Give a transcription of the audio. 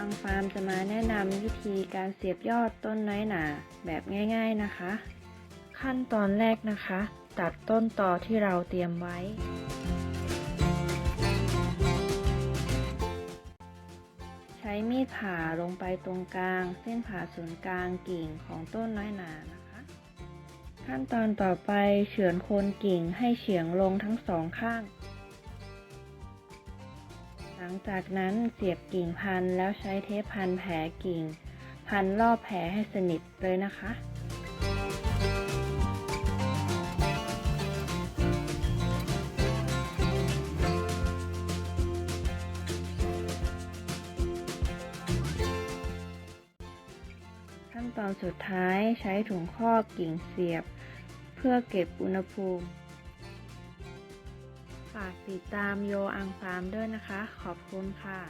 อังฟาร์มจะมาแนะนำวิธีการเสียบยอดต้นน้อยหนาแบบง่าย ๆนะคะ ขั้นตอนแรกนะคะ ตัดต้นต่อที่เราเตรียมไว้ ใช้มีดผ่าลงไปตรงกลาง เส้นผ่าศูนย์กลางกิ่งของต้นน้อยหนานะคะ ขั้นตอนต่อไปเฉือนโคนกิ่งให้เฉียงลงทั้งสองข้าง ลังจากนั้นเสียบกิ่งพันแล้วใช้เทปพันแผลกิ่ง พันรอบแผลให้สนิทเลยนะคะขั้นตอนสุดท้ายใช้ถุงครอบกิ่งเสียบ เพื่อเก็บอุณหภูมิ ฝากติดตามโยอังฟาร์มด้วยนะคะ ขอบคุณค่ะ